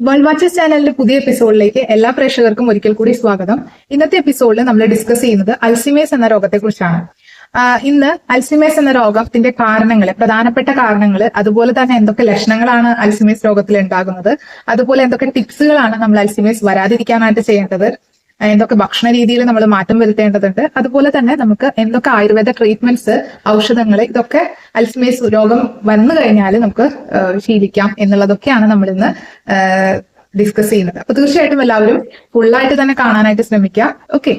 World watches ചാനലിന്റെ പുതിയ എപ്പിസോഡിലേക്ക് എല്ലാ പ്രേക്ഷകർക്കും ഒരിക്കൽ കൂടി സ്വാഗതം. ഇന്നത്തെ എപ്പിസോഡിൽ നമ്മൾ ഡിസ്കസ് ചെയ്യുന്നത് അൽസിമേസ് എന്ന രോഗത്തെ കുറിച്ചാണ് ഇന്ന് അൽസിമേസ് എന്ന രോഗത്തിന്റെ കാരണങ്ങൾ പ്രധാനപ്പെട്ട കാരണങ്ങൾ അതുപോലെ തന്നെ എന്തൊക്കെ ലക്ഷണങ്ങളാണ് അൽസിമേസ് രോഗത്തിൽ ഉണ്ടാകുന്നത് അതുപോലെ എന്തൊക്കെ ടിപ്സുകളാണ് നമ്മൾ അൽസിമേസ് വരാതിരിക്കാനായിട്ട് ചെയ്യേണ്ടത് എന്തൊക്കെ ഭക്ഷണ രീതിയിൽ നമ്മൾ മാറ്റം വരുത്തേണ്ടതുണ്ട്. അതുപോലെ തന്നെ നമുക്ക് എന്തൊക്കെ ആയുർവേദ ട്രീറ്റ്മെന്റ്സ് ഔഷധങ്ങൾ ഇതൊക്കെ അൽസ്മേസ് രോഗം വന്നു കഴിഞ്ഞാൽ നമുക്ക് ശീലിക്കാം എന്നുള്ളതൊക്കെയാണ് നമ്മൾ ഇന്ന് ഡിസ്കസ് ചെയ്യുന്നത്. അപ്പൊ തീർച്ചയായിട്ടും എല്ലാവരും ഫുള്ളായിട്ട് തന്നെ കാണാനായിട്ട് ശ്രമിക്കുക. ഓക്കെ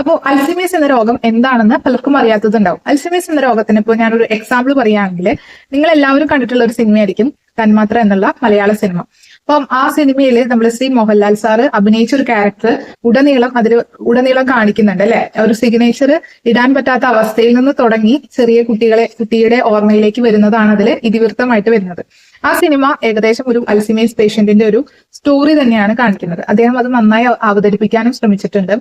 അപ്പോൾ അൽസിമേസ് എന്ന രോഗം എന്താണെന്ന് പലർക്കും അറിയാത്തതുണ്ടാവും. അൽസിമേസ് എന്ന രോഗത്തിന് ഇപ്പോൾ ഞാനൊരു എക്സാമ്പിൾ പറയുകയാണെങ്കിൽ നിങ്ങൾ എല്ലാവരും കണ്ടിട്ടുള്ള ഒരു സിനിമയായിരിക്കും തന്മാത്ര എന്നുള്ള മലയാള സിനിമ. അപ്പം ആ സിനിമയിൽ നമ്മൾ ശ്രീ മോഹൻലാൽ സാറ് അഭിനയിച്ച ഒരു ക്യാരക്ടർ ഉടനീളം അതിൽ ഉടനീളം കാണിക്കുന്നുണ്ട് അല്ലെ? ഒരു സിഗ്നേച്ചർ ഇടാൻ പറ്റാത്ത അവസ്ഥയിൽ നിന്ന് തുടങ്ങി ചെറിയ കുട്ടികളെ കുട്ടിയുടെ ഓർമ്മയിലേക്ക് വരുന്നതാണ് അതിൽ ഇതിവൃത്തമായിട്ട് വരുന്നത്. ആ സിനിമ ഏകദേശം ഒരു അൽസിമേസ് പേഷ്യന്റിന്റെ ഒരു സ്റ്റോറി തന്നെയാണ് കാണിക്കുന്നത്. അദ്ദേഹം അത് നന്നായി അവതരിപ്പിക്കാനും ശ്രമിച്ചിട്ടുണ്ട്.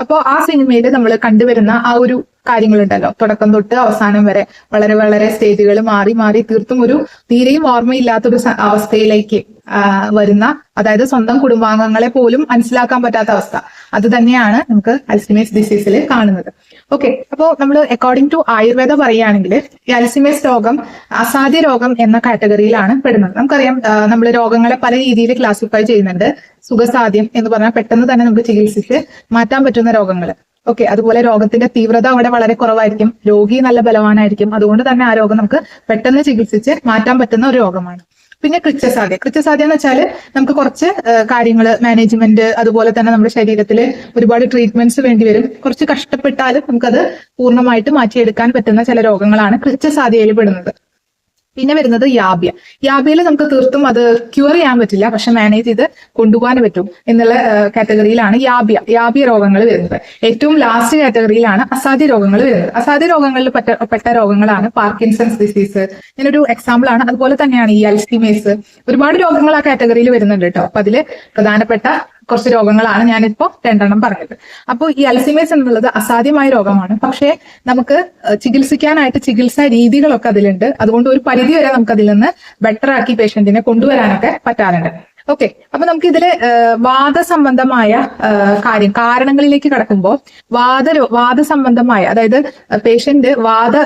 അപ്പോൾ ആ സിനിമയിൽ നമ്മൾ കണ്ടുവരുന്ന ആ ഒരു കാര്യങ്ങളുണ്ടല്ലോ. തുടക്കം തൊട്ട് അവസാനം വരെ വളരെ വളരെ സ്റ്റേജുകൾ മാറി മാറി തീർത്തും ഒരു തീരെയും ഓർമ്മയില്ലാത്തൊരു അവസ്ഥയിലേക്ക് വരുന്ന അതായത് സ്വന്തം കുടുംബാംഗങ്ങളെ പോലും മനസ്സിലാക്കാൻ പറ്റാത്ത അവസ്ഥ. അത് തന്നെയാണ് നമുക്ക് അൽസിമേസ് ഡിസീസിൽ കാണുന്നത്. ഓക്കെ അപ്പോൾ നമ്മൾ അക്കോർഡിംഗ് ടു ആയുർവേദ പറയുകയാണെങ്കിൽ ഈ അൽസിമേസ് രോഗം അസാധ്യ രോഗം എന്ന കാറ്റഗറിയിലാണ് പെടുന്നത്. നമുക്കറിയാം നമ്മൾ രോഗങ്ങളെ പല രീതിയിൽ ക്ലാസിഫൈ ചെയ്യുന്നുണ്ട്. സുഖസാധ്യം എന്ന് പറഞ്ഞാൽ പെട്ടെന്ന് തന്നെ നമുക്ക് ചികിത്സിച്ച് മാറ്റാൻ പറ്റുന്ന രോഗങ്ങൾ ഓക്കെ അതുപോലെ രോഗത്തിന്റെ തീവ്രത അവിടെ വളരെ കുറവായിരിക്കും. രോഗി നല്ല ബലവാനായിരിക്കും. അതുകൊണ്ട് തന്നെ ആ രോഗം നമുക്ക് പെട്ടെന്ന് ചികിത്സിച്ച് മാറ്റാൻ പറ്റുന്ന ഒരു രോഗമാണ്. പിന്നെ കൃത്യസാധ്യ കൃത്യസാധ്യ എന്ന് വെച്ചാൽ നമുക്ക് കുറച്ച് കാര്യങ്ങൾ മാനേജ്മെന്റ് അതുപോലെ തന്നെ നമ്മുടെ ശരീരത്തിൽ ഒരുപാട് ട്രീറ്റ്മെന്റ്സ് വേണ്ടി വരും. കുറച്ച് കഷ്ടപ്പെട്ടാലും നമുക്കത് പൂർണമായിട്ട് മാറ്റിയെടുക്കാൻ പറ്റുന്ന ചില രോഗങ്ങളാണ് കൃത്യസാധ്യയിൽ പെടുന്നത്. പിന്നെ വരുന്നത് യാബ്യ. യാബ്യയിൽ നമുക്ക് തീർത്തും അത് ക്യൂർ ചെയ്യാൻ പറ്റില്ല. പക്ഷെ മാനേജ് ചെയ്ത് കൊണ്ടുപോകാൻ പറ്റും എന്നുള്ള കാറ്റഗറിയിലാണ് യാബ്യ. യാബ്യ രോഗങ്ങൾ വരുന്നത്. ഏറ്റവും ലാസ്റ്റ് കാറ്റഗറിയിലാണ് അസാധ്യ രോഗങ്ങൾ വരുന്നത്. അസാധ്യ രോഗങ്ങളിൽ പെട്ട രോഗങ്ങളാണ് പാർക്കിൻസൺസ് ഡിസീസ് ഇങ്ങനൊരു എക്സാമ്പിൾ ആണ്. അതുപോലെ തന്നെയാണ് ഈ അൽസിമേസ് ഒരുപാട് രോഗങ്ങൾ ആ കാറ്റഗറിയിൽ വരുന്നുണ്ട് കേട്ടോ. അപ്പൊ അതിൽ പ്രധാനപ്പെട്ട കുറച്ച് രോഗങ്ങളാണ് ഞാനിപ്പോ രണ്ടെണ്ണം പറഞ്ഞത്. അപ്പോൾ ഈ അൽസിമേസ് എന്നുള്ളത് അസാധ്യമായ രോഗമാണ്. പക്ഷേ നമുക്ക് ചികിത്സിക്കാനായിട്ട് ചികിത്സാ രീതികളൊക്കെ അതിലുണ്ട്. അതുകൊണ്ട് ഒരു പരിധി വരെ നമുക്ക് അതിൽ നിന്ന് ബെറ്റർ ആക്കി പേഷ്യന്റിനെ കൊണ്ടുവരാനൊക്കെ പറ്റാറുണ്ട്. ഓക്കെ അപ്പൊ നമുക്ക് ഇതിലെ വാദസംബന്ധമായ സംബന്ധമായ കാര്യം കാരണങ്ങളിലേക്ക് കടക്കുമ്പോൾ വാദ വാദസംബന്ധമായ അതായത് പേഷ്യന്റ് വാദ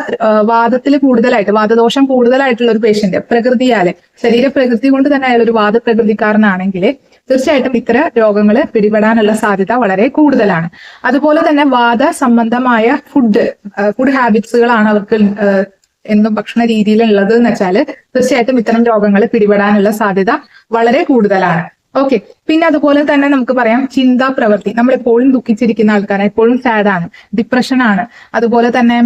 വാദത്തിൽ കൂടുതലായിട്ട് വാദദോഷം കൂടുതലായിട്ടുള്ള ഒരു പേഷ്യന്റ് പ്രകൃതിയാൽ ശരീരപ്രകൃതി കൊണ്ട് തന്നെ അയാൾ ഒരു വാദപ്രകൃതിക്കാരനാണെങ്കിൽ തീർച്ചയായിട്ടും ഇത്തരം രോഗങ്ങൾ പിടിപെടാനുള്ള സാധ്യത വളരെ കൂടുതലാണ്. അതുപോലെ തന്നെ വാദ സംബന്ധമായ ഫുഡ് ഫുഡ് ഹാബിറ്റ്സുകളാണ് അവർക്ക് എന്നും ഭക്ഷണ രീതിയിലുള്ളത് എന്ന് വെച്ചാൽ തീർച്ചയായിട്ടും ഇത്തരം രോഗങ്ങൾ പിടിപെടാനുള്ള സാധ്യത വളരെ കൂടുതലാണ്. ഓക്കെ. പിന്നെ അതുപോലെ തന്നെ നമുക്ക് പറയാം ചിന്താ പ്രവൃത്തി നമ്മൾ എപ്പോഴും ദുഃഖിച്ചിരിക്കുന്ന ആൾക്കാരാണ്. എപ്പോഴും സാഡാണ് ഡിപ്രഷൻ ആണ്. അതുപോലെ തന്നെ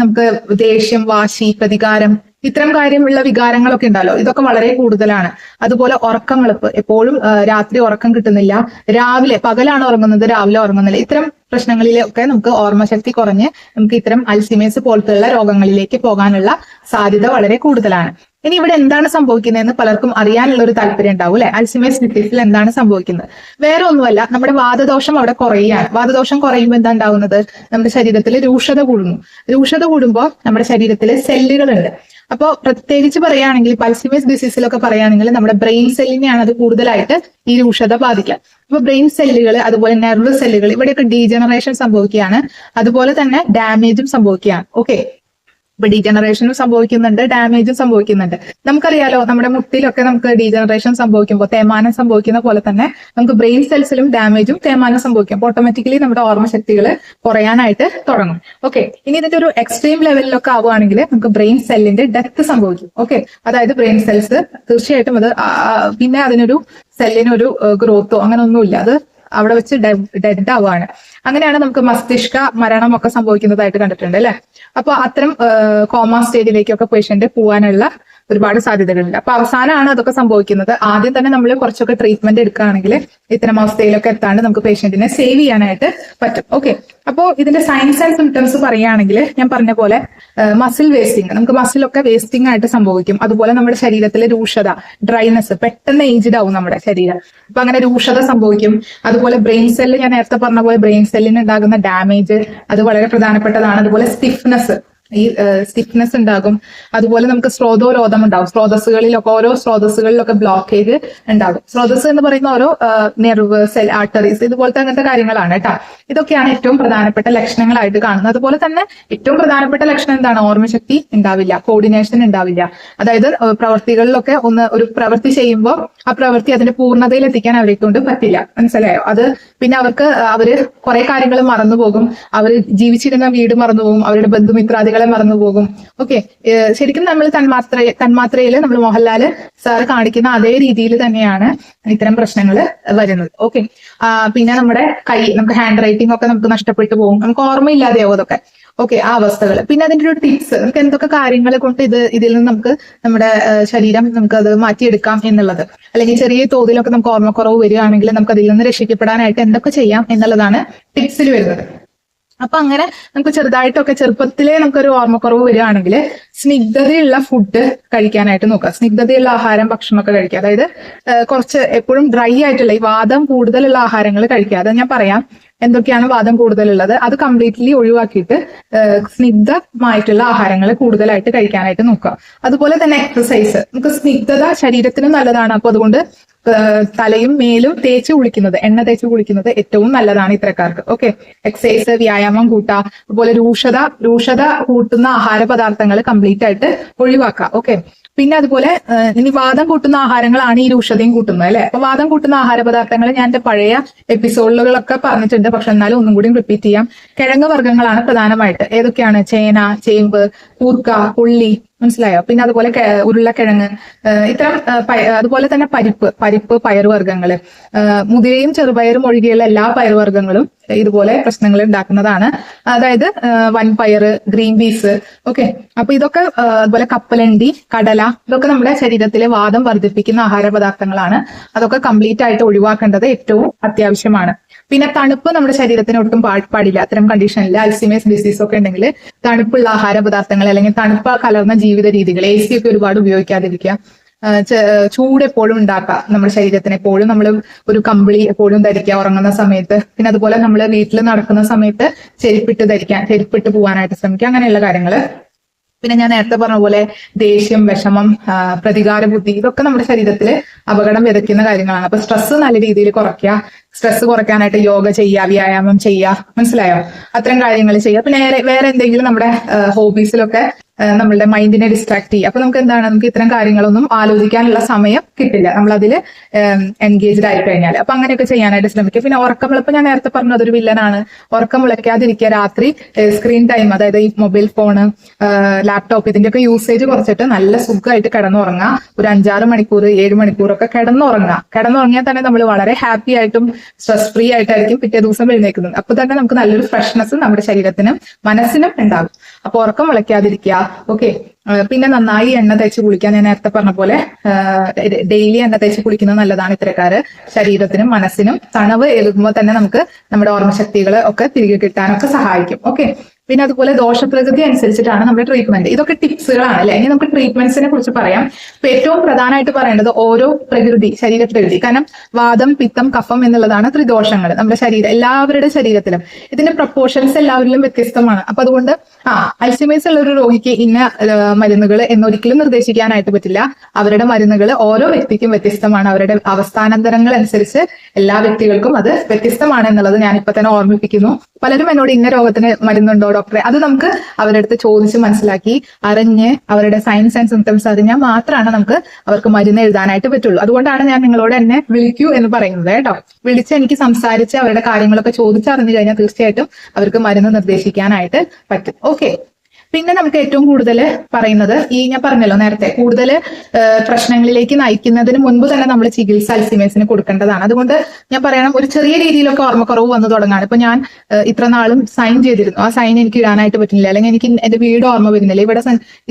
നമുക്ക് ദേഷ്യം വാശി പ്രതികാരം ഇത്തരം കാര്യമുള്ള വികാരങ്ങളൊക്കെ ഉണ്ടല്ലോ. ഇതൊക്കെ വളരെ കൂടുതലാണ്. അതുപോലെ ഉറക്കങ്ങളിപ്പ് എപ്പോഴും രാത്രി ഉറക്കം കിട്ടുന്നില്ല. രാവിലെ പകലാണ് ഉറങ്ങുന്നത് രാവിലെ ഉറങ്ങുന്നില്ല. ഇത്തരം പ്രശ്നങ്ങളിലൊക്കെ നമുക്ക് ഓർമ്മശക്തി കുറഞ്ഞ് നമുക്ക് ഇത്തരം അൽസിമേസ് പോലത്തുള്ള രോഗങ്ങളിലേക്ക് പോകാനുള്ള സാധ്യത വളരെ കൂടുതലാണ്. ഇനി ഇവിടെ എന്താണ് സംഭവിക്കുന്നതെന്ന് പലർക്കും അറിയാനുള്ള ഒരു താല്പര്യം ഉണ്ടാവും അല്ലെ? അൽസിമേസ് ഡിസീസിൽ എന്താണ് സംഭവിക്കുന്നത്? വേറെ ഒന്നുമല്ല നമ്മുടെ വാദദോഷം അവിടെ കുറയുകയാണ്. വാദദോഷം കുറയുമ്പോൾ എന്താ ഉണ്ടാവുന്നത്? നമ്മുടെ ശരീരത്തിൽ രൂക്ഷത കൂടുന്നു. രൂക്ഷത കൂടുമ്പോൾ നമ്മുടെ ശരീരത്തിൽ സെല്ലുകളുണ്ട്. അപ്പോൾ പ്രത്യേകിച്ച് പറയുകയാണെങ്കിൽ പൾസിമേസ് ഡിസീസിലൊക്കെ പറയുകയാണെങ്കിൽ നമ്മുടെ ബ്രെയിൻ സെല്ലിനെയാണ് അത് കൂടുതലായിട്ട് ഈ രൂക്ഷത ബാധിക്കുക. അപ്പൊ ബ്രെയിൻ സെല്ലുകൾ അതുപോലെ നെർവ് സെല്ലുകൾ ഇവിടെയൊക്കെ ഡീജനറേഷൻ സംഭവിക്കുകയാണ്. അതുപോലെ തന്നെ ഡാമേജും സംഭവിക്കുകയാണ്. ഓക്കെ? ഇപ്പൊ ഡീജനറേഷനും സംഭവിക്കുന്നുണ്ട് ഡാമേജും സംഭവിക്കുന്നുണ്ട്. നമുക്കറിയാലോ നമ്മുടെ മുട്ടിലൊക്കെ നമുക്ക് ഡീജനറേഷൻ സംഭവിക്കുമ്പോൾ തേമാനം സംഭവിക്കുന്ന പോലെ തന്നെ നമുക്ക് ബ്രെയിൻ സെൽസിലും ഡാമേജും തേമാനം സംഭവിക്കും. ഓട്ടോമാറ്റിക്കലി നമ്മുടെ ഓർമ്മശക്തികൾ കുറയാനായിട്ട് തുടങ്ങും. ഓക്കെ ഇനി ഇതിന്റെ ഒരു എക്സ്ട്രീം ലെവലിലൊക്കെ ആവുകയാണെങ്കിൽ നമുക്ക് ബ്രെയിൻ സെല്ലിന്റെ ഡെത്ത് സംഭവിക്കും. ഓക്കെ അതായത് ബ്രെയിൻ സെൽസ് തീർച്ചയായിട്ടും അത് പിന്നെ അതിനൊരു സെല്ലിനൊരു ഗ്രോത്തോ അങ്ങനെ ഒന്നുമില്ല അത് അവിടെ വെച്ച് ഡെഡ് ആവുകയാണ് അങ്ങനെയാണ് നമുക്ക് മസ്തിഷ്ക മരണം ഒക്കെ സംഭവിക്കുന്നതായിട്ട് കണ്ടിട്ടുണ്ട് അല്ലെ? അപ്പൊ അത്തരം കോമ സ്റ്റേജിലേക്കൊക്കെ പേഷ്യന്റ് പോകാനുള്ള ഒരുപാട് സാധ്യതകളുണ്ട്. അപ്പൊ അവസാനമാണ് അതൊക്കെ സംഭവിക്കുന്നത്. ആദ്യം തന്നെ നമ്മൾ കുറച്ചൊക്കെ ട്രീറ്റ്മെന്റ് എടുക്കുകയാണെങ്കിൽ ഇത്തരം അവസ്ഥയിലൊക്കെ എത്താണ്ട് നമുക്ക് പേഷ്യന്റിനെ സേവ് ചെയ്യാനായിട്ട് പറ്റും. ഓക്കെ അപ്പോൾ ഇതിന്റെ സയൻസ് ആൻഡ് സിംറ്റംസ് പറയുകയാണെങ്കിൽ ഞാൻ പറഞ്ഞ പോലെ മസിൽ വേസ്റ്റിംഗ് നമുക്ക് മസിലൊക്കെ വേസ്റ്റിംഗ് ആയിട്ട് സംഭവിക്കും. അതുപോലെ നമ്മുടെ ശരീരത്തിലെ രൂക്ഷത ഡ്രൈനെസ് പെട്ടെന്ന് ഏജ്ഡ് ആവും നമ്മുടെ ശരീരം. അപ്പൊ അങ്ങനെ രൂക്ഷത സംഭവിക്കും. അതുപോലെ ബ്രെയിൻ സെല്ല് ഞാൻ നേരത്തെ പറഞ്ഞ പോലെ ബ്രെയിൻ സെല്ലിന് ഉണ്ടാകുന്ന ഡാമേജ് അത് വളരെ പ്രധാനപ്പെട്ടതാണ്. അതുപോലെ സ്റ്റിഫ്നെസ് ഈ സ്റ്റിഫ്നെസ് ഉണ്ടാകും. അതുപോലെ നമുക്ക് സ്രോതോരോധം ഉണ്ടാകും സ്രോതസ്സുകളിലൊക്കെ ഓരോ സ്രോതസ്സുകളിലൊക്കെ ബ്ലോക്കേജ് ഉണ്ടാകും. സ്രോതസ് എന്ന് പറയുന്ന ഓരോ നെർവ് സെൽ ആർട്ടറീസ് ഇതുപോലത്തെ അങ്ങനത്തെ കാര്യങ്ങളാണ് കേട്ടോ. ഇതൊക്കെയാണ് ഏറ്റവും പ്രധാനപ്പെട്ട ലക്ഷണങ്ങളായിട്ട് കാണുന്നത്. അതുപോലെ തന്നെ ഏറ്റവും പ്രധാനപ്പെട്ട ലക്ഷണം എന്താണ്? ഓർമ്മശക്തി ഉണ്ടാവില്ല കോർഡിനേഷൻ ഉണ്ടാവില്ല. അതായത് പ്രവർത്തികളിലൊക്കെ ഒന്ന് ഒരു പ്രവൃത്തി ചെയ്യുമ്പോൾ ആ പ്രവൃത്തി അതിന്റെ പൂർണതയിൽ എത്തിക്കാൻ അവരെ കൊണ്ട് പറ്റില്ല. മനസ്സിലായോ? അത് പിന്നെ അവർക്ക് അവർ കുറെ കാര്യങ്ങൾ മറന്നു പോകും അവർ ജീവിച്ചിരുന്ന വീട് മറന്നു പോകും അവരുടെ ബന്ധുമിത്രാദികളെ മറന്നുപോകും. ഓക്കെ ശരിക്കും നമ്മൾ തന്മാത്ര തന്മാത്രയിൽ നമ്മൾ മോഹൻലാൽ സാറ് കാണിക്കുന്ന അതേ രീതിയിൽ തന്നെയാണ് ഇത്തരം പ്രശ്നങ്ങൾ വരുന്നത്. ഓക്കെ പിന്നെ നമ്മുടെ കൈ നമുക്ക് ഹാൻഡ് റൈറ്റിംഗ് ഒക്കെ നമുക്ക് നഷ്ടപ്പെട്ടു പോകും. നമുക്ക് ഓർമ്മയില്ലാതെയാവും അതൊക്കെ. ഓക്കെ ആ അവസ്ഥകൾ പിന്നെ അതിന്റെ ഒരു ടിപ്സ് നമുക്ക് എന്തൊക്കെ കാര്യങ്ങൾ കൊണ്ട് ഇത് ഇതിൽ നിന്ന് നമുക്ക് നമ്മുടെ ശരീരം നമുക്ക് അത് മാറ്റിയെടുക്കാം എന്നുള്ളത്. അല്ലെങ്കിൽ ചെറിയ തോതിലൊക്കെ നമുക്ക് ഓർമ്മക്കുറവ് വരികയാണെങ്കിൽ നമുക്ക് അതിൽ നിന്ന് രക്ഷിക്കപ്പെടാനായിട്ട് എന്തൊക്കെ ചെയ്യാം എന്നുള്ളതാണ് ടിപ്സിൽ വരുന്നത്. അപ്പൊ അങ്ങനെ നമുക്ക് ചെറുതായിട്ടൊക്കെ ചെറുപ്പത്തിലേ നമുക്കൊരു ഓർമ്മക്കുറവ് വരികയാണെങ്കിൽ സ്നിഗ്ധതയുള്ള ഫുഡ് കഴിക്കാനായിട്ട് നോക്കുക. സ്നിഗ്ധതയുള്ള ആഹാരം ഭക്ഷണമൊക്കെ കഴിക്കുക. അതായത് കുറച്ച് എപ്പോഴും ഡ്രൈ ആയിട്ടുള്ള ഈ വാദം കൂടുതലുള്ള ആഹാരങ്ങൾ കഴിക്കുക. അത് ഞാൻ പറയാം. എന്തൊക്കെയാണ് വാദം കൂടുതലുള്ളത്? അത് കംപ്ലീറ്റ്ലി ഒഴിവാക്കിയിട്ട് സ്നിഗ്ധമായിട്ടുള്ള ആഹാരങ്ങൾ കൂടുതലായിട്ട് കഴിക്കാനായിട്ട് നോക്കുക. അതുപോലെ തന്നെ എക്സസൈസ് നമുക്ക് സ്നിഗ്ധത ശരീരത്തിന് നല്ലതാണ്. അപ്പൊ അതുകൊണ്ട് തലയും മേലും തേച്ച് കുളിക്കുന്നത് എണ്ണ തേച്ച് കുളിക്കുന്നത് ഏറ്റവും നല്ലതാണ് ഇത്തരക്കാർക്ക്. ഓക്കെ എക്സസൈസ് വ്യായാമം കൂട്ടുക അതുപോലെ രൂക്ഷത രൂക്ഷത കൂട്ടുന്ന ആഹാര പദാർത്ഥങ്ങൾ കംപ്ലീറ്റ് ആയിട്ട് ഒഴിവാക്കുക. ഓക്കെ പിന്നെ അതുപോലെ ഇനി വാദം കൂട്ടുന്ന ആഹാരങ്ങളാണ് ഈ രൂക്ഷതയും കൂട്ടുന്നത് അല്ലെ? അപ്പൊ വാദം കൂട്ടുന്ന ആഹാര പദാർത്ഥങ്ങൾ ഞാൻ എന്റെ പഴയ എപ്പിസോഡുകളൊക്കെ പറഞ്ഞിട്ടുണ്ട്. പക്ഷെ എന്നാലും ഒന്നും കൂടി റിപ്പീറ്റ് ചെയ്യാം. കിഴങ്ങ് വർഗങ്ങളാണ് പ്രധാനമായിട്ട്. ഏതൊക്കെയാണ്? ചേന ചേമ്പ് കൂർക്ക ഉള്ളി മനസ്സിലായോ? പിന്നെ അതുപോലെ ഉരുളക്കിഴങ്ങ് ഇത്തരം അതുപോലെ തന്നെ പരിപ്പ് പരിപ്പ് പയറുവർഗങ്ങൾ മുതിരയും ചെറുപയറും ഒഴികെയുള്ള എല്ലാ പയറുവർഗങ്ങളും ഇതുപോലെ പ്രശ്നങ്ങൾ ഉണ്ടാക്കുന്നതാണ്. അതായത് വൻപയർ ഗ്രീൻ പീസ് ഓക്കെ. അപ്പൊ ഇതൊക്കെ അതുപോലെ കപ്പലണ്ടി കടല ഇതൊക്കെ നമ്മുടെ ശരീരത്തിലെ വാദം വർദ്ധിപ്പിക്കുന്ന ആഹാര പദാർത്ഥങ്ങളാണ് അതൊക്കെ കംപ്ലീറ്റ് ആയിട്ട് ഒഴിവാക്കേണ്ടത് ഏറ്റവും അത്യാവശ്യമാണ്. പിന്നെ തണുപ്പ് നമ്മുടെ ശരീരത്തിന് ഒട്ടും പാടില്ല. അത്തരം കണ്ടീഷനിൽ അൽസിമേസ് ഡിസീസ് ഒക്കെ ഉണ്ടെങ്കിൽ തണുപ്പുള്ള ആഹാര പദാർത്ഥങ്ങൾ അല്ലെങ്കിൽ തണുപ്പ് കലർന്ന ജീവിത രീതികൾ എ സി ഒക്കെ ഒരുപാട് ഉപയോഗിക്കാതിരിക്കുക. ചൂട് എപ്പോഴും ഉണ്ടാക്കുക. നമ്മുടെ ശരീരത്തിന് എപ്പോഴും നമ്മൾ ഒരു കമ്പിളി എപ്പോഴും ധരിക്കുക ഉറങ്ങുന്ന സമയത്ത്. പിന്നെ അതുപോലെ നമ്മൾ വീട്ടിൽ നടക്കുന്ന സമയത്ത് ചെരുപ്പിട്ട് ധരിക്കാൻ ചെരുപ്പിട്ട് പോകാനായിട്ട് ശ്രമിക്കുക. അങ്ങനെയുള്ള കാര്യങ്ങൾ പിന്നെ ഞാൻ നേരത്തെ പറഞ്ഞ പോലെ ദേഷ്യം വിഷമം പ്രതികാര ബുദ്ധി ഇതൊക്കെ നമ്മുടെ ശരീരത്തിൽ അപകടം വിതയ്ക്കുന്ന കാര്യങ്ങളാണ്. അപ്പൊ സ്ട്രെസ് നല്ല രീതിയിൽ കുറയ്ക്കുക. സ്ട്രെസ് കുറയ്ക്കാനായിട്ട് യോഗ ചെയ്യുക വ്യായാമം ചെയ്യുക. മനസ്സിലായോ? അത്തരം കാര്യങ്ങൾ ചെയ്യുക. പിന്നെ വേറെ എന്തെങ്കിലും നമ്മുടെ ഹോബീസിലൊക്കെ നമ്മളുടെ മൈൻഡിനെ ഡിസ്ട്രാക്ട് ചെയ്യുക. അപ്പൊ നമുക്ക് എന്താണ്? നമുക്ക് ഇത്തരം കാര്യങ്ങളൊന്നും ആലോചിക്കാനുള്ള സമയം കിട്ടില്ല. നമ്മൾ അതിൽ എൻഗേജ്ഡ് ആയി കഴിഞ്ഞാൽ അപ്പൊ അങ്ങനെയൊക്കെ ചെയ്യാനായിട്ട് ശ്രമിക്കുക പിന്നെ ഉറക്കം ഇപ്പൊ ഞാൻ നേരത്തെ പറഞ്ഞു അതൊരു വില്ലനാണ് ഉറക്കം മുളയ്ക്കാതിരിക്കുക. രാത്രി സ്ക്രീൻ ടൈം അതായത് ഈ മൊബൈൽ ഫോണ് ലാപ്ടോപ്പ് ഇതിന്റെ ഒക്കെ യൂസേജ് കുറച്ചിട്ട് നല്ല സുഖമായിട്ട് കിടന്നുറങ്ങുക ഒരു അഞ്ചാറ് മണിക്കൂർ ഏഴ് മണിക്കൂറൊക്കെ കിടന്നുറങ്ങുക കിടന്നുറങ്ങിയാൽ തന്നെ നമ്മൾ വളരെ ഹാപ്പി ആയിട്ടും സ്ട്രെസ് ഫ്രീ ആയിട്ടായിരിക്കും പിറ്റേ ദിവസം എഴുന്നേക്കുന്നത് അപ്പൊ തന്നെ നമുക്ക് നല്ലൊരു ഫ്രഷ്നെസ് നമ്മുടെ ശരീരത്തിനും മനസ്സിനും ഉണ്ടാകും. അപ്പൊ ഉറക്കം വിളക്കാതിരിക്കുക ഓക്കെ പിന്നെ നന്നായി എണ്ണ തേച്ച് കുളിക്കാൻ ഞാൻ നേരത്തെ പറഞ്ഞ പോലെ ഡെയിലി എണ്ണ തേച്ച് കുളിക്കുന്നത് നല്ലതാണ് ഇത്തരക്കാര്. ശരീരത്തിനും മനസ്സിനും തണവ് ഏൽക്കുമ്പോൾ തന്നെ നമുക്ക് നമ്മുടെ ഓർമ്മശക്തികൾ ഒക്കെ തിരികെ കിട്ടാനൊക്കെ സഹായിക്കും. ഓക്കെ പിന്നെ അതുപോലെ ദോഷപ്രകൃതി അനുസരിച്ചിട്ടാണ് നമ്മുടെ ട്രീറ്റ്മെന്റ് ഇതൊക്കെ ടിപ്സുകളാണ് അല്ലെ? ഇനി നമുക്ക് ട്രീറ്റ്മെന്റ്സിനെ കുറിച്ച് പറയാം. ഇപ്പൊ ഏറ്റവും പ്രധാനമായിട്ട് പറയേണ്ടത് ഓരോ പ്രകൃതി ശരീര പ്രകൃതി. കാരണം വാദം പിത്തം കഫം എന്നുള്ളതാണ് ത്രിദോഷങ്ങൾ നമ്മുടെ ശരീരം എല്ലാവരുടെ ശരീരത്തിലും. ഇതിന്റെ പ്രപ്പോർഷൻസ് എല്ലാവരിലും വ്യത്യസ്തമാണ്. അപ്പൊ അതുകൊണ്ട് ആ അൽസിമേഴ്സ് ഉള്ള ഒരു രോഗിക്ക് ഇന്ന മരുന്നുകൾ എന്നൊരിക്കലും നിർദ്ദേശിക്കാനായിട്ട് പറ്റില്ല. അവരുടെ മരുന്നുകൾ ഓരോ വ്യക്തിക്കും വ്യത്യസ്തമാണ്. അവരുടെ അവസ്ഥാനന്തരങ്ങൾ അനുസരിച്ച് എല്ലാ വ്യക്തികൾക്കും അത് വ്യത്യസ്തമാണ് എന്നുള്ളത് ഞാൻ ഇപ്പൊ തന്നെ ഓർമ്മിപ്പിക്കുന്നു. പലരും എന്നോട് ഇന്ന രോഗത്തിന് മരുന്നുണ്ടോ ഡോക്ടറെ അത് നമുക്ക് അവരുടെ അടുത്ത് ചോദിച്ച് മനസ്സിലാക്കി അറിഞ്ഞ് അവരുടെ സയൻസ് ആൻഡ് സിംറ്റംസ് അറിഞ്ഞാൽ മാത്രമാണ് നമുക്ക് അവർക്ക് മരുന്ന് എഴുതാനായിട്ട് പറ്റുള്ളൂ. അതുകൊണ്ടാണ് ഞാൻ നിങ്ങളോട് എന്നെ വിളിക്കൂ എന്ന് പറയുന്നത് കേട്ടോ. വിളിച്ച് എനിക്ക് സംസാരിച്ച് അവരുടെ കാര്യങ്ങളൊക്കെ ചോദിച്ചറിഞ്ഞു കഴിഞ്ഞാൽ തീർച്ചയായിട്ടും അവർക്ക് മരുന്ന് നിർദ്ദേശിക്കാനായിട്ട് പറ്റും. ഓക്കെ പിന്നെ നമുക്ക് ഏറ്റവും കൂടുതൽ പറയുന്നത് ഈ ഞാൻ പറഞ്ഞല്ലോ നേരത്തെ കൂടുതൽ പ്രശ്നങ്ങളിലേക്ക് നയിക്കുന്നതിന് മുൻപ് തന്നെ നമ്മൾ ചികിത്സ അൽസിമേഴ്സിന് കൊടുക്കേണ്ടതാണ്. അതുകൊണ്ട് ഞാൻ പറയണം ഒരു ചെറിയ രീതിയിലൊക്കെ ഓർമ്മക്കുറവ് വന്നു തുടങ്ങാണ്. ഇപ്പൊ ഞാൻ ഇത്ര നാളും സൈൻ ചെയ്തിരുന്നു. ആ സൈൻ എനിക്ക് ഇടാനായിട്ട് പറ്റുന്നില്ല. അല്ലെങ്കിൽ എനിക്ക് എന്റെ വീട് ഓർമ്മ വരുന്നില്ല. ഇവിടെ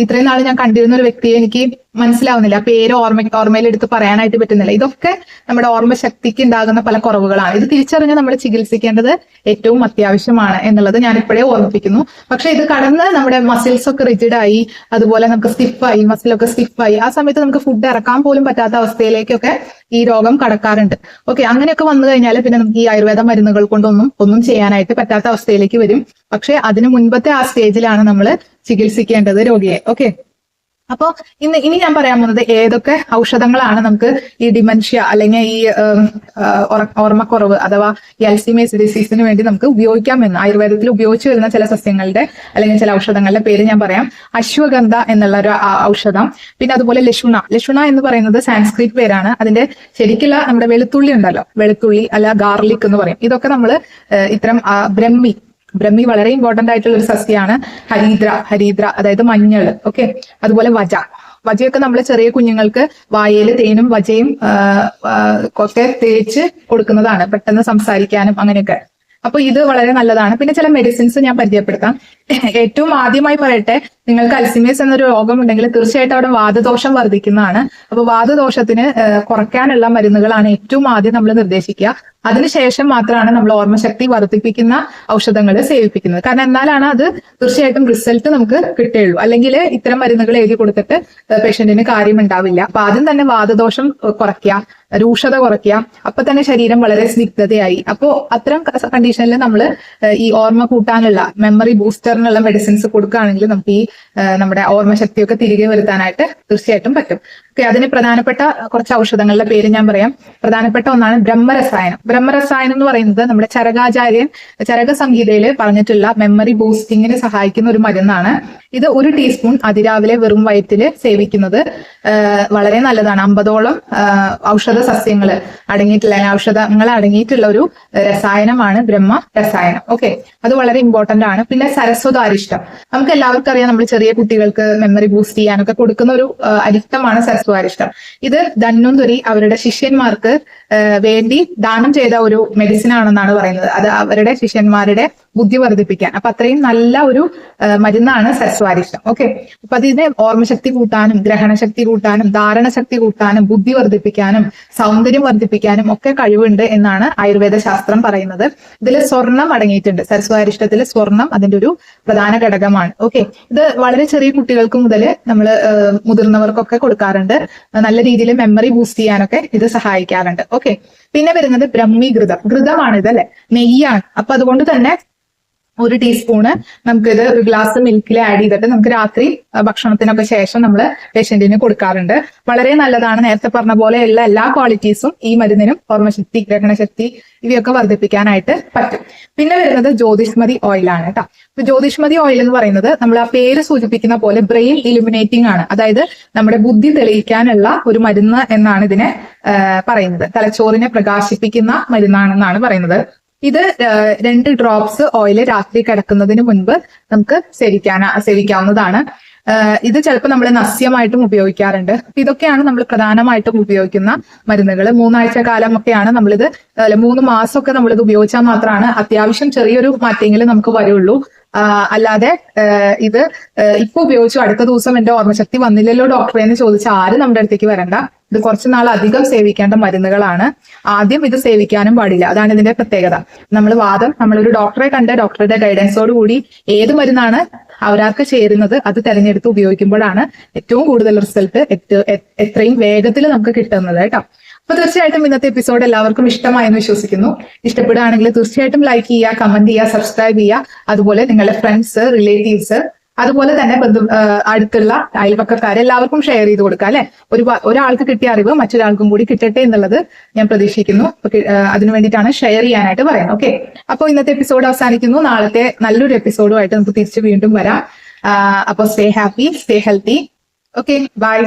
ഇത്രയും നാൾ ഞാൻ കണ്ടിരുന്ന ഒരു വ്യക്തിയെ എനിക്ക് മനസ്സിലാവുന്നില്ല. പേര് ഓർമ്മ ഓർമ്മയിൽ എടുത്ത് പറയാനായിട്ട് പറ്റുന്നില്ല. ഇതൊക്കെ നമ്മുടെ ഓർമ്മ ശക്തിക്ക് ഉണ്ടാകുന്ന പല കുറവുകളാണ്. ഇത് തിരിച്ചറിഞ്ഞ് നമ്മൾ ചികിത്സിക്കേണ്ടത് ഏറ്റവും അത്യാവശ്യമാണ് എന്നുള്ളത് ഞാൻ ഇപ്പോഴേ ഓർമ്മിപ്പിക്കുന്നു. പക്ഷെ ഇത് കടന്ന് നമ്മുടെ മസിൽസ് ഒക്കെ റിജിഡ് ആയി അതുപോലെ നമുക്ക് സ്റ്റിഫായി മസിലൊക്കെ സ്റ്റിഫായി ആ സമയത്ത് നമുക്ക് ഫുഡ് ഇറക്കാൻ പോലും പറ്റാത്ത അവസ്ഥയിലേക്കൊക്കെ ഈ രോഗം കടക്കാറുണ്ട്. ഓക്കെ അങ്ങനെയൊക്കെ വന്നു കഴിഞ്ഞാൽ പിന്നെ നമുക്ക് ഈ ആയുർവേദ മരുന്നുകൾ കൊണ്ടൊന്നും ഒന്നും ചെയ്യാനായിട്ട് പറ്റാത്ത അവസ്ഥയിലേക്ക് വരും. പക്ഷെ അതിന് മുൻപത്തെ ആ സ്റ്റേജിലാണ് നമ്മൾ ചികിത്സിക്കേണ്ടത് രോഗിയെ. ഓക്കെ അപ്പോ ഇന്ന് ഇനി ഞാൻ പറയാൻ പോകുന്നത് ഏതൊക്കെ ഔഷധങ്ങളാണ് നമുക്ക് ഈ ഡിമൻഷ്യ അല്ലെങ്കിൽ ഈ ഓർമ്മക്കുറവ് അഥവാ ഈ അൽസിമേസ് ഡിസീസിന് വേണ്ടി നമുക്ക് ഉപയോഗിക്കാമെന്ന് ആയുർവേദത്തിൽ ഉപയോഗിച്ചു വരുന്ന ചില സസ്യങ്ങളുടെ അല്ലെങ്കിൽ ചില ഔഷധങ്ങളുടെ പേര് ഞാൻ പറയാം. അശ്വഗന്ധ എന്നുള്ള ഒരു ഔഷധം. പിന്നെ അതുപോലെ ലഷുണ. ലഷുണ എന്ന് പറയുന്നത് സാൻസ്ക്രിറ്റ് പേരാണ്. അതിന്റെ ശരിക്കുള്ള നമ്മുടെ വെളുത്തുള്ളി ഉണ്ടല്ലോ. വെളുത്തുള്ളി അല്ല ഗാർലിക് എന്ന് പറയും. ഇതൊക്കെ നമ്മൾ ഇത്തരം ബ്രഹ്മി ബ്രഹ്മി വളരെ ഇമ്പോർട്ടന്റ് ആയിട്ടുള്ള ഒരു സസ്യമാണ് ഹരീദ്ര ഹരീദ്ര അതായത് മഞ്ഞൾ ഓക്കെ അതുപോലെ വജ. വജയൊക്കെ നമ്മൾ ചെറിയ കുഞ്ഞുങ്ങൾക്ക് വായയിൽ തേനും വജയും ഒക്കെ തേച്ച് കൊടുക്കുന്നതാണ്. പെട്ടെന്ന് സംസാരിക്കാനും അങ്ങനെയൊക്കെ. അപ്പൊ ഇത് വളരെ നല്ലതാണ്. പിന്നെ ചില മെഡിസിൻസ് ഞാൻ പരിചയപ്പെടുത്താം. ഏറ്റവും ആദ്യമായി പറയട്ടെ നിങ്ങൾക്ക് അൽസിമിയസ് എന്നൊരു രോഗം ഉണ്ടെങ്കിൽ തീർച്ചയായിട്ടും അവിടെ വാതദോഷം വർദ്ധിക്കുന്നതാണ്. അപ്പൊ വാദദോഷത്തിന് കുറയ്ക്കാനുള്ള മരുന്നുകളാണ് ഏറ്റവും ആദ്യം നമ്മൾ നിർദ്ദേശിക്കുക. അതിനുശേഷം മാത്രമാണ് നമ്മൾ ഓർമ്മശക്തി വർദ്ധിപ്പിക്കുന്ന ഔഷധങ്ങൾ സേവിപ്പിക്കുന്നത്. കാരണം എന്നാലാണ് അത് തീർച്ചയായിട്ടും റിസൾട്ട് നമുക്ക് കിട്ടുകയുള്ളൂ. അല്ലെങ്കിൽ ഇത്തരം മരുന്നുകൾ എഴുതി കൊടുത്തിട്ട് പേഷ്യന്റിന് കാര്യമുണ്ടാവില്ല. അപ്പൊ ആദ്യം തന്നെ വാതദോഷം കുറയ്ക്കുക രൂക്ഷത കുറയ്ക്കുക. അപ്പൊ തന്നെ ശരീരം വളരെ സ്നിഗ്ധതയായി. അപ്പോ അത്തരം കണ്ടീഷനിൽ നമ്മൾ ഈ ഓർമ്മ കൂട്ടാനുള്ള മെമ്മറി ബൂസ്റ്ററിനുള്ള മെഡിസിൻസ് കൊടുക്കുകയാണെങ്കിൽ നമുക്ക് ഈ നമ്മുടെ ഓർമ്മശക്തിയൊക്കെ തിരികെ വരുത്താനായിട്ട് തീർച്ചയായിട്ടും പറ്റും. ഓക്കെ അതിന് പ്രധാനപ്പെട്ട കുറച്ച് ഔഷധങ്ങളുടെ പേര് ഞാൻ പറയാം. പ്രധാനപ്പെട്ട ഒന്നാണ് ബ്രഹ്മരസായനം. ബ്രഹ്മരസായനം എന്ന് പറയുന്നത് നമ്മുടെ ചരകാചാര്യൻ ചരക സംഹിതയിൽ പറഞ്ഞിട്ടുള്ള മെമ്മറി ബൂസ്റ്റിങ്ങിന് സഹായിക്കുന്ന ഒരു മരുന്നാണ് ഇത് ഒരു ടീസ്പൂൺ അതിരാവിലെ വെറും വയറ്റിൽ സേവിക്കുന്നത് വളരെ നല്ലതാണ്. അമ്പതോളം ഔഷധ സസ്യങ്ങൾ അടങ്ങിയിട്ടുള്ള ഔഷധങ്ങൾ അടങ്ങിയിട്ടുള്ള ഒരു രസായനമാണ് ബ്രഹ്മ രസായനം. ഓക്കെ അത് വളരെ ഇമ്പോർട്ടന്റ് ആണ്. പിന്നെ സരസ്വതാരിഷ്ടം. നമുക്ക് എല്ലാവർക്കും അറിയാം നമ്മൾ ചെറിയ കുട്ടികൾക്ക് മെമ്മറി ബൂസ്റ്റ് ചെയ്യാനൊക്കെ കൊടുക്കുന്ന ഒരു അരിഷ്ടമാണ് സരസ്വതാരിഷ്ടം. ഇത് ധന്വന്തുരി അവരുടെ ശിഷ്യന്മാർക്ക് വേണ്ടി ദാനം ചെയ്ത ഒരു മെഡിസിൻ ആണെന്നാണ് പറയുന്നത്. അത് അവരുടെ ശിഷ്യന്മാരുടെ ബുദ്ധി വർദ്ധിപ്പിക്കാൻ. അപ്പൊ അത്രയും നല്ല ഒരു മരുന്നാണ് മരുന്നാണ് സരസ്വാരിഷ്ടം ഓക്കെ അപ്പൊ അതിന് ഓർമ്മശക്തി കൂട്ടാനും ഗ്രഹണശക്തി കൂട്ടാനും ധാരണശക്തി കൂട്ടാനും ബുദ്ധി വർദ്ധിപ്പിക്കാനും സൗന്ദര്യം വർദ്ധിപ്പിക്കാനും ഒക്കെ കഴിവുണ്ട് എന്നാണ് ആയുർവേദ ശാസ്ത്രം പറയുന്നത്. ഇതിൽ സ്വർണം അടങ്ങിയിട്ടുണ്ട്. സരസ്വാരിഷ്ടത്തിൽ സ്വർണം അതിന്റെ ഒരു പ്രധാന ഘടകമാണ്. ഓക്കെ ഇത് വളരെ ചെറിയ കുട്ടികൾക്ക് മുതൽ നമ്മൾ മുതിർന്നവർക്കൊക്കെ കൊടുക്കാറുണ്ട്. നല്ല രീതിയിൽ മെമ്മറി ബൂസ്റ്റ് ചെയ്യാനൊക്കെ ഇത് സഹായിക്കാറുണ്ട്. ഓക്കെ പിന്നെ വരുന്നത് ബ്രഹ്മീകൃതം. ഘൃതമാണ് ഇതല്ലേ നെയ്യാണ്. അപ്പൊ അതുകൊണ്ട് തന്നെ ഒരു ടീസ്പൂണ് നമുക്കിത് ഒരു ഗ്ലാസ് മിൽക്കിൽ ആഡ് ചെയ്തിട്ട് നമുക്ക് രാത്രി ഭക്ഷണത്തിനൊക്കെ ശേഷം നമ്മൾ പേഷ്യന്റിന് കൊടുക്കാറുണ്ട്. വളരെ നല്ലതാണ്. നേരത്തെ പറഞ്ഞ പോലെ ഉള്ള എല്ലാ ക്വാളിറ്റീസും ഈ മരുന്നിനും ഓർമ്മശക്തി ഗ്രഹണശക്തി ഇവയൊക്കെ വർദ്ധിപ്പിക്കാനായിട്ട് പറ്റും. പിന്നെ വരുന്നത് ജ്യോതിഷ്മതി ഓയിലാണ് കേട്ടോ ഇപ്പൊ ജ്യോതിഷ്മതി ഓയിൽ എന്ന് പറയുന്നത് നമ്മൾ ആ പേര് സൂചിപ്പിക്കുന്ന പോലെ ബ്രെയിൻ ഇലുമിനേറ്റിംഗ് ആണ്. അതായത് നമ്മുടെ ബുദ്ധി തെളിയിക്കാനുള്ള ഒരു മരുന്ന് എന്നാണ് ഇതിനെ പറയുന്നത്. തലച്ചോറിനെ പ്രകാശിപ്പിക്കുന്ന മരുന്നാണെന്നാണ് പറയുന്നത്. ഇത് രണ്ട് ഡ്രോപ്സ് ഓയിൽ രാത്രി കിടക്കുന്നതിന് മുൻപ് നമുക്ക് സേവിക്കാൻ സേവിക്കാവുന്നതാണ്. ഇത് ചിലപ്പോൾ നമ്മൾ നസ്യമായിട്ടും ഉപയോഗിക്കാറുണ്ട്. ഇതൊക്കെയാണ് നമ്മൾ പ്രധാനമായിട്ടും ഉപയോഗിക്കുന്ന മരുന്നുകൾ മൂന്നാഴ്ച കാലമൊക്കെയാണ് നമ്മളിത് അല്ലെ മൂന്ന് മാസമൊക്കെ നമ്മളിത് ഉപയോഗിച്ചാൽ മാത്രമാണ് അത്യാവശ്യം ചെറിയൊരു മാറ്റെങ്കിലും നമുക്ക് വരുള്ളൂ. അല്ലാതെ ഇത് ഇപ്പൊ ഉപയോഗിച്ചു. അടുത്ത ദിവസം എന്റെ ഓർമ്മശക്തി വന്നില്ലല്ലോ ഡോക്ടറെ എന്ന് ചോദിച്ചാൽ ആരും നമ്മുടെ അടുത്തേക്ക് വരണ്ട. ഇത് കുറച്ച് നാൾ അധികം സേവിക്കേണ്ട മരുന്നുകളാണ്. ആദ്യം ഇത് സേവിക്കാനും പാടില്ല. അതാണ് ഇതിന്റെ പ്രത്യേകത. നമ്മൾ വാദം നമ്മൾ ഒരു ഡോക്ടറെ കണ്ട് ഡോക്ടറുടെ ഗൈഡൻസോട് കൂടി ഏത് മരുന്നാണ് അവരാർക്ക് ചേരുന്നത് അത് തെരഞ്ഞെടുത്ത് ഉപയോഗിക്കുമ്പോഴാണ് ഏറ്റവും കൂടുതൽ റിസൾട്ട് എത്രയും വേഗത്തിൽ നമുക്ക് കിട്ടുന്നത് കേട്ടോ. അപ്പൊ തീർച്ചയായിട്ടും ഇന്നത്തെ എപ്പിസോഡ് എല്ലാവർക്കും ഇഷ്ടമായെന്ന് വിശ്വസിക്കുന്നു. ഇഷ്ടപ്പെടുകയാണെങ്കിൽ തീർച്ചയായിട്ടും ലൈക്ക് ചെയ്യുക കമന്റ് ചെയ്യുക സബ്സ്ക്രൈബ് ചെയ്യുക. അതുപോലെ നിങ്ങളുടെ ഫ്രണ്ട്സ് റിലേറ്റീവ്സ് അതുപോലെ തന്നെ ബന്ധു അടുത്തുള്ള അയൽപക്കക്കാരെ എല്ലാവർക്കും ഷെയർ ചെയ്ത് കൊടുക്കുക അല്ലെ? ഒരു ഒരാൾക്ക് കിട്ടിയ അറിവ് മറ്റൊരാൾക്കും കൂടി കിട്ടട്ടെ എന്നുള്ളത് ഞാൻ പ്രതീക്ഷിക്കുന്നു. അതിനു വേണ്ടിയിട്ടാണ് ഷെയർ ചെയ്യാനായിട്ട് പറയുന്നത്. ഓക്കെ അപ്പോൾ ഇന്നത്തെ എപ്പിസോഡ് അവസാനിക്കുന്നു. നാളത്തെ നല്ലൊരു എപ്പിസോഡുമായിട്ട് നമുക്ക് തിരിച്ച് വീണ്ടും വരാം. അപ്പോൾ stay happy stay healthy okay bye